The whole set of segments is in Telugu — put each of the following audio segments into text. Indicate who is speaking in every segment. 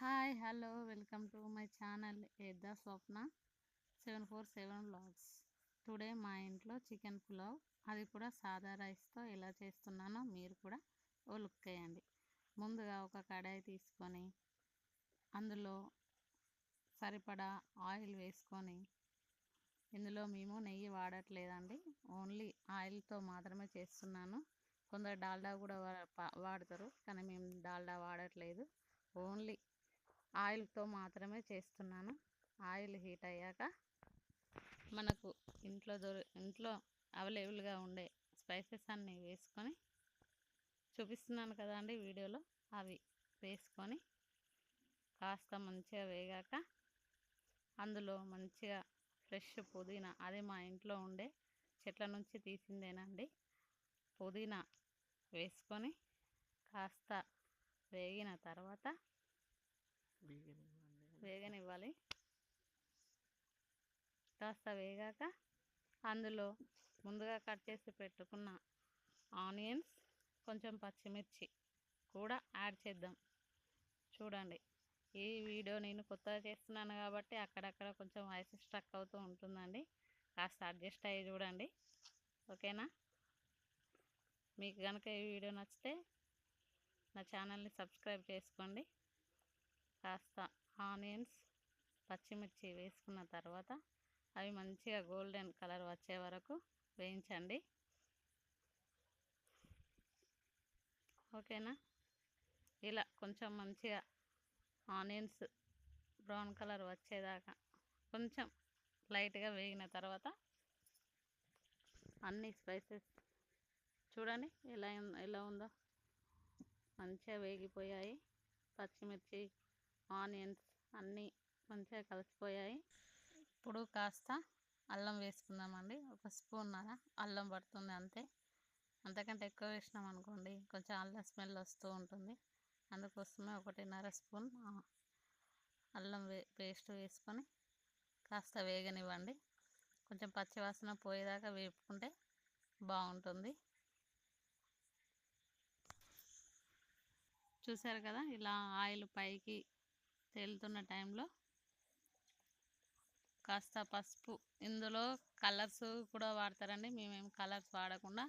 Speaker 1: Hi hello welcome to my channel ఎద్ద Swapna seven four seven blogs today మా ఇంట్లో చికెన్ పులావ్. అది కూడా సాదా రైస్తో ఎలా చేస్తున్నానో మీరు కూడా ఓ లుక్ వేయండి ముందుగా ఒక కడాయి తీసుకొని అందులో సరిపడా ఆయిల్ వేసుకొని ఇందులో మేము నెయ్యి వాడట్లేదండి. ఓన్లీ ఆయిల్తో మాత్రమే చేస్తున్నాను. కొందరు డాల్డా కూడా వాడతారు కానీ మేము డాల్డా వాడట్లేదు. ఓన్లీ ఆయిల్తో మాత్రమే చేస్తున్నాను. ఆయిల్ హీట్ అయ్యాక మనకు ఇంట్లో దొరి ఇంట్లో అవైలబుల్గా ఉండే స్పైసెస్ అన్నీ వేసుకొని చూపిస్తున్నాను కదండి వీడియోలో. అవి వేసుకొని కాస్త మంచిగా వేగాక అందులో మంచిగా ఫ్రెష్ పుదీనా అది మా ఇంట్లో ఉండే చెట్ల నుంచి తీసిందేనండి. పుదీనా వేసుకొని కాస్త వేగిన తర్వాత వేగనివ్వాలి. కాస్త వేగాక అందులో ముందుగా కట్ చేసి పెట్టుకున్న ఆనియన్స్ కొంచెం పచ్చిమిర్చి కూడా యాడ్ చేద్దాం. చూడండి ఈ వీడియో నేను కొత్తగా చేస్తున్నాను కాబట్టి అక్కడక్కడ కొంచెం వాయిస్ స్ట్రక్ అవుతూ ఉంటుందండి. కాస్త అడ్జస్ట్ అయ్యి చూడండి. ఓకేనా? మీకు కనుక ఈ వీడియో నచ్చితే నా ఛానల్ని సబ్స్క్రైబ్ చేసుకోండి. కాస్త ఆనియన్స్ పచ్చిమిర్చి వేసుకున్న తర్వాత అవి మంచిగా గోల్డెన్ కలర్ వచ్చే వరకు వేయించండి. ఓకేనా? ఇలా కొంచెం మంచిగా ఆనియన్స్ బ్రౌన్ కలర్ వచ్చేదాకా కొంచెం లైట్గా వేగిన తర్వాత అన్ని స్పైసెస్ చూడండి ఎలా ఎలా ఉందో. మంచిగా వేగిపోయాయి. పచ్చిమిర్చి ఆనియన్స్ అన్నీ మంచిగా కలిసిపోయాయి. ఇప్పుడు కాస్త అల్లం వేసుకుందామండి. ఒక స్పూన్ అల్లం పడుతుంది అంతే. అంతకంటే ఎక్కువ వేసినాం అనుకోండి కొంచెం అల్లం స్మెల్ వస్తూ ఉంటుంది. అందుకోసమే ఒకటిన్నర స్పూన్ అల్లం వే పేస్ట్ వేసుకొని కాస్త వేగనివ్వండి. కొంచెం పచ్చివాసన పోయేదాకా వేపుకుంటే బాగుంటుంది. చూసారు కదా ఇలా ఆయిల్ పైకి తేలుతున్న టైంలో కాస్త పసుపు. ఇందులో కలర్స్ కూడా వాడతారండి. మేమేం కలర్స్ వాడకుండా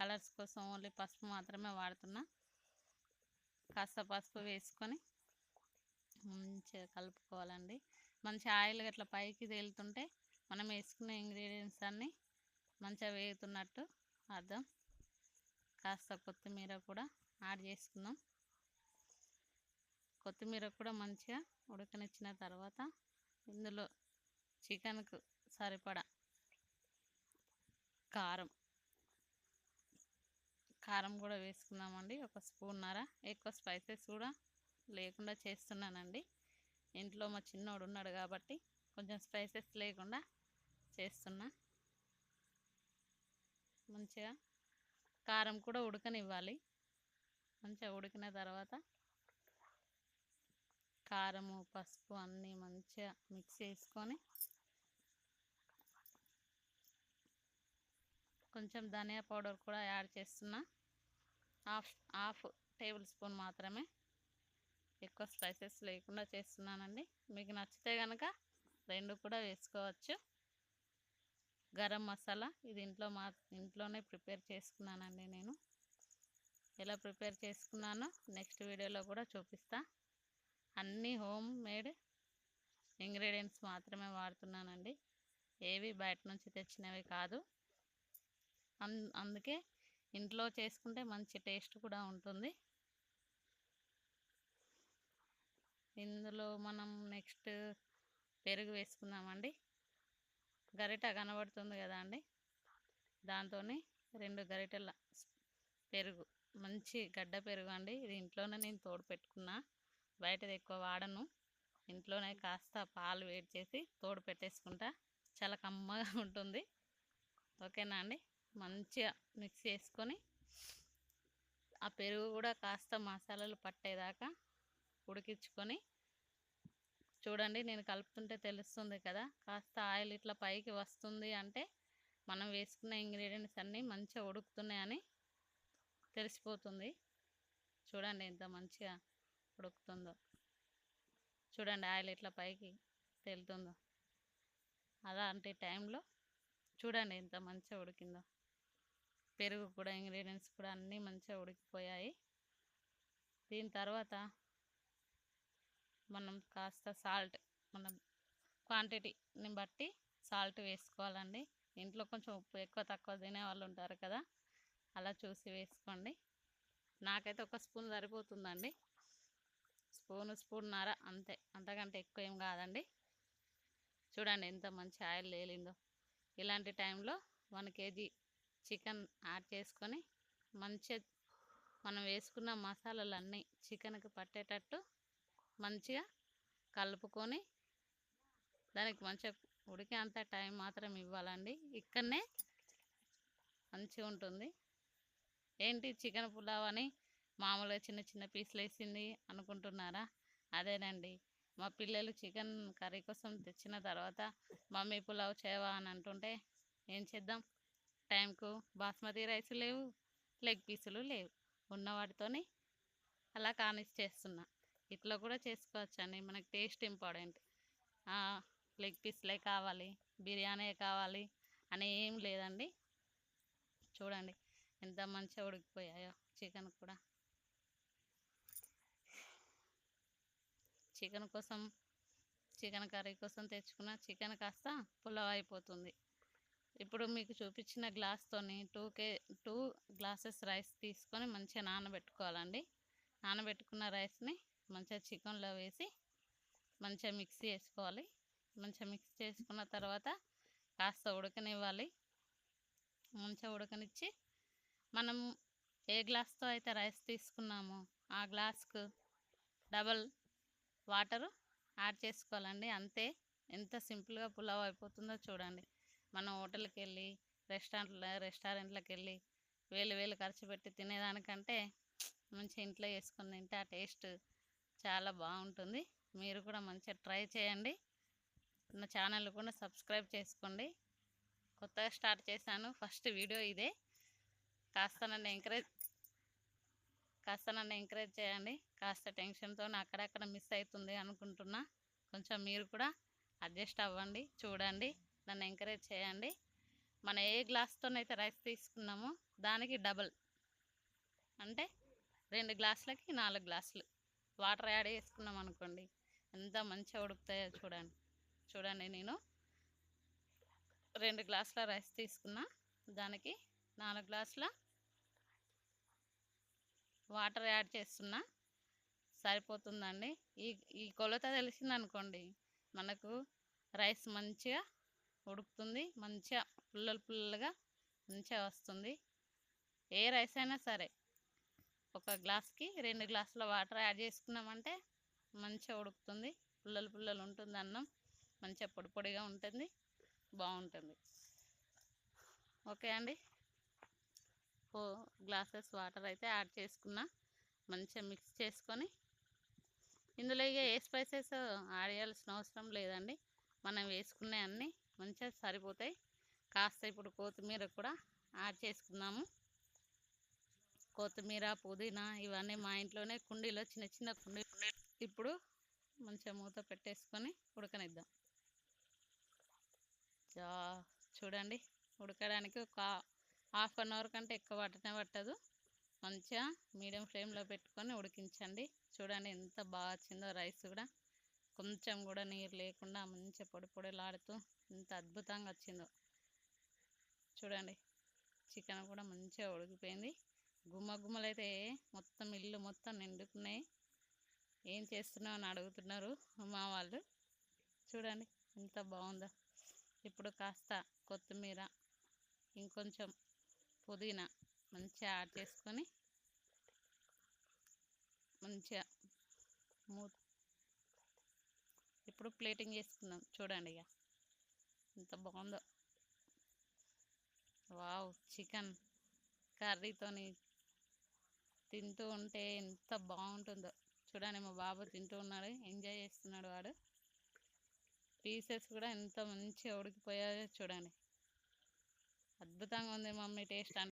Speaker 1: కలర్స్ కోసం ఓన్లీ పసుపు మాత్రమే వాడుతున్నా. కాస్త పసుపు వేసుకొని మంచిగా కలుపుకోవాలండి. మంచి ఆయిల్ గట్లా పైకి తేలుతుంటే మనం వేసుకున్న ఇంగ్రీడియంట్స్ అన్నీ మంచిగా వేగుతున్నట్టు అర్థం. కాస్త కొత్తిమీర కూడా యాడ్ చేసుకుందాం. కొత్తిమీర కూడా మంచిగా ఉడకనిచ్చిన తర్వాత ఇందులో చికెన్కు సరిపడా కారం. కారం కూడా వేసుకుందామండి. ఒక స్పూన్నర. ఎక్కువ స్పైసెస్ కూడా లేకుండా చేస్తున్నానండి. ఇంట్లో మా చిన్నోడు ఉన్నాడు కాబట్టి కొంచెం స్పైసెస్ లేకుండా చేస్తున్నా. మంచిగా కారం కూడా ఉడకనివ్వాలి. మంచిగా ఉడికిన తర్వాత కారము పసుపు అన్నీ మంచిగా మిక్స్ చేసుకొని కొంచెం ధనియా పౌడర్ కూడా యాడ్ చేస్తున్నా. హాఫ్ హాఫ్ టేబుల్ స్పూన్ మాత్రమే. ఎక్కువ స్పైసెస్ లేకుండా చేస్తున్నానండి. మీకు నచ్చితే కనుక రెండు కూడా వేసుకోవచ్చు. గరం మసాలా ఇది ఇంట్లో మా ఇంట్లోనే ప్రిపేర్ చేసుకున్నానండి నేను. ఎలా ప్రిపేర్ చేసుకున్నానో నెక్స్ట్ వీడియోలో కూడా చూపిస్తాను అన్నీ హోమ్ మేడ్ ఇంగ్రీడియంట్స్ మాత్రమే వాడుతున్నానండి. ఏవి బయట నుంచి తెచ్చినవి కాదు. అన్ అందుకే ఇంట్లో చేసుకుంటే మంచి టేస్ట్ కూడా ఉంటుంది. ఇందులో మనం నెక్స్ట్ పెరుగు వేసుకుందామండి. గరిట కనబడుతుంది కదా అండి. దాంతో రెండు గరిటెల పెరుగు. మంచి గడ్డ పెరుగు అండి. ఇది ఇంట్లోనే నేను తోడు పెట్టుకున్నా. బయటది ఎక్కువ వాడను. ఇంట్లోనే కాస్త పాలు వేడి చేసి తోడు పెట్టేసుకుంటా. చాలా కమ్మగా ఉంటుంది. ఓకేనా అండి? మంచిగా మిక్స్ చేసుకొని ఆ పెరుగు కూడా కాస్త మసాలాలు పట్టేదాకా ఉడికించుకొని చూడండి నేను కలుపుతుంటే తెలుస్తుంది కదా. కాస్త ఆయిల్ ఇట్లా పైకి వస్తుంది అంటే మనం వేసుకున్న ఇంగ్రీడియంట్స్ అన్నీ మంచిగా ఉడుకుతున్నాయని తెలిసిపోతుంది. చూడండి ఎంత మంచిగా ఉడుకుతుందో చూడండి ఆయిల్ ఇట్లా పైకి తేలుతుందో. అలాంటి టైంలో చూడండి ఎంత మంచిగా ఉడికిందో. పెరుగు కూడా ఇంగ్రీడియంట్స్ కూడా అన్నీ మంచిగా ఉడికిపోయాయి. దీని తర్వాత మనం కాస్త సాల్ట్ మనం క్వాంటిటీని బట్టి సాల్ట్ వేసుకోవాలండి. ఇంట్లో కొంచెం ఉప్పు ఎక్కువ తక్కువ తినే వాళ్ళు ఉంటారు కదా అలా చూసి వేసుకోండి. నాకైతే ఒక స్పూన్ సరిపోతుందండి. స్పూన్ స్పూన్నర అంతే. అంతకంటే ఎక్కువ ఏం కాదండి. చూడండి ఎంత మంచి ఆయిల్ లేలిందో. ఇలాంటి టైంలో వన్ కేజీ చికెన్ యాడ్ చేసుకొని మంచిగా మనం వేసుకున్న మసాలాలన్నీ చికెన్కి పట్టేటట్టు మంచిగా కలుపుకొని దానికి మంచిగా ఉడికే అంత టైం మాత్రం ఇవ్వాలండి. ఇక్కడనే మంచిగా ఉంటుంది ఏంటి చికెన్ పులావ్ అని మామూలుగా చిన్న చిన్న పీసులు వేసింది అనుకుంటున్నారా? అదేనండి. మా పిల్లలు చికెన్ కర్రీ కోసం తెచ్చిన తర్వాత మమ్మీ పులావ్ చేయవా? అని అంటుంటే ఏం చేద్దాం? టైంకు బాస్మతి రైస్ లేవు లెగ్ పీసులు లేవు. ఉన్న వాటితోని అలా కానిస్ చేస్తున్నా. ఇట్లా కూడా చేసుకోవచ్చండి. మనకి టేస్ట్ ఇంపార్టెంట్. లెగ్ పీస్లే కావాలి బిర్యానీ కావాలి అని ఏం లేదండి. చూడండి ఎంత మంచిగా ఉడికిపోయాయో చికెన్ కూడా. చికెన్ కోసం చికెన్ కర్రీ కోసం తెచ్చుకున్న చికెన్ కాస్త పులావ్ అయిపోతుంది. ఇప్పుడు మీకు చూపించిన గ్లాస్తోని టూ కే టూ గ్లాసెస్ రైస్ తీసుకొని మంచిగా నానబెట్టుకోవాలండి. నానబెట్టుకున్న రైస్ని మంచిగా చికెన్లో వేసి మంచిగా మిక్స్ చేసుకోవాలి. మంచిగా మిక్స్ చేసుకున్న తర్వాత కాస్త ఉడకనివ్వాలి. మంచిగా ఉడకనిచ్చి మనం ఏ గ్లాస్తో అయితే రైస్ తీసుకున్నామో ఆ గ్లాస్కు డబల్ వాటరు యాడ్ చేసుకోవాలండి. అంతే. ఎంత సింపుల్గా పులావ్ అయిపోతుందో చూడండి. మనం హోటల్కి వెళ్ళి రెస్టారెంట్లో రెస్టారెంట్లకు వెళ్ళి వేలు వేలు ఖర్చు పెట్టి తినేదానికంటే మంచి ఇంట్లో వేసుకుని తింటే ఆ టేస్ట్ చాలా బాగుంటుంది. మీరు కూడా మంచిగా ట్రై చేయండి. నా ఛానల్ కూడా సబ్స్క్రైబ్ చేసుకోండి. కొత్తగా స్టార్ట్ చేశాను. ఫస్ట్ వీడియో ఇదే. కాస్త నన్ను ఎంకరేజ్ కాస్త నన్ను ఎంకరేజ్ చేయండి. కాస్త టెన్షన్తో అక్కడక్కడ మిస్ అవుతుంది అనుకుంటున్నా. కొంచెం మీరు కూడా అడ్జస్ట్ అవ్వండి చూడండి. నన్ను ఎంకరేజ్ చేయండి. మనం ఏ గ్లాస్తోనైతే రైస్ తీసుకున్నామో దానికి డబల్. అంటే రెండు గ్లాసులకి నాలుగు గ్లాసులు. వాటర్ యాడ్ చేసుకున్నాం అనుకోండి ఎంత మంచిగా ఉడుకుతాయో చూడండి. చూడండి నేను. రెండు గ్లాసుల రైస్ తీసుకున్నా. దానికి నాలుగు గ్లాసుల వాటర్ యాడ్ చేస్తున్నా. సరిపోతుందండి. ఈ ఈ కొలత తెలిసిందనుకోండి మనకు రైస్ మంచిగా ఉడుకుతుంది మంచిగా పుల్లలు పుల్లలుగా మంచిగా వస్తుంది. ఏ రైస్ అయినా సరే ఒక గ్లాస్కి రెండు గ్లాసుల వాటర్ యాడ్ చేసుకున్నామంటే మంచిగా ఉడుకుతుంది. పుల్లలు పుల్లలు ఉంటుంది అన్నం మంచిగా పొడి పొడిగా ఉంటుంది బాగుంటుంది. ఓకే అండి. ఫోర్ గ్లాసెస్ వాటర్ అయితే యాడ్ చేసుకున్నా. మంచిగా మిక్స్ చేసుకొని. ఇందులో ఇక ఏ స్పైసెస్ యాడ్ చేయాల్సిన అవసరం లేదండి. మనం వేసుకునే అన్నీ మంచిగా సరిపోతాయి. కాస్త ఇప్పుడు కొత్తిమీర కూడా యాడ్ చేసుకుందాము. కొత్తిమీర పుదీనా ఇవన్నీ మా ఇంట్లోనే కుండీలో చిన్న చిన్న కుండీ ఇప్పుడు మంచిగా మూత పెట్టేసుకొని ఉడకనిద్దాం. చూడండి. ఉడకడానికి ఒక హాఫ్ అన్ అవర్ కంటే ఎక్కువ పట్టనే పట్టదు. మంచిగా మీడియం ఫ్లేమ్లో పెట్టుకొని ఉడికించండి. చూడండి ఎంత బాగా వచ్చిందో రైస్ కూడా. కొంచెం కూడా నీరు లేకుండా మంచిగా పొడి పొడిలాడుతూ ఎంత అద్భుతంగా వచ్చిందో. చూడండి చికెన్ కూడా మంచిగా ఉడికిపోయింది. గుమ్మ గుమ్మలు అయితే మొత్తం ఇల్లు మొత్తం నిండుకున్నాయి. ఏం చేస్తున్నావు అని అడుగుతున్నారు మా వాళ్ళు. చూడండి ఎంత బాగుందో. ఇప్పుడు కాస్త కొత్తిమీర ఇంకొంచెం పుదీనా మంచిగా యాడ్ చేసుకొని మంచిగా మూ ఇప్పుడు ప్లేటింగ్ చేసుకుందాం. చూడండి ఇక ఎంత బాగుందో. వావ్ చికెన్ కర్రీతోని తింటూ ఉంటే ఎంత బాగుంటుందో. చూడండి మా బాబు తింటూ ఉన్నాడు ఎంజాయ్ చేస్తున్నాడు వాడు. పీసెస్ కూడా ఎంత మంచిగా ఉడికిపోయాయో చూడండి. అద్భుతంగా ఉంది మమ్మీ టేస్ట్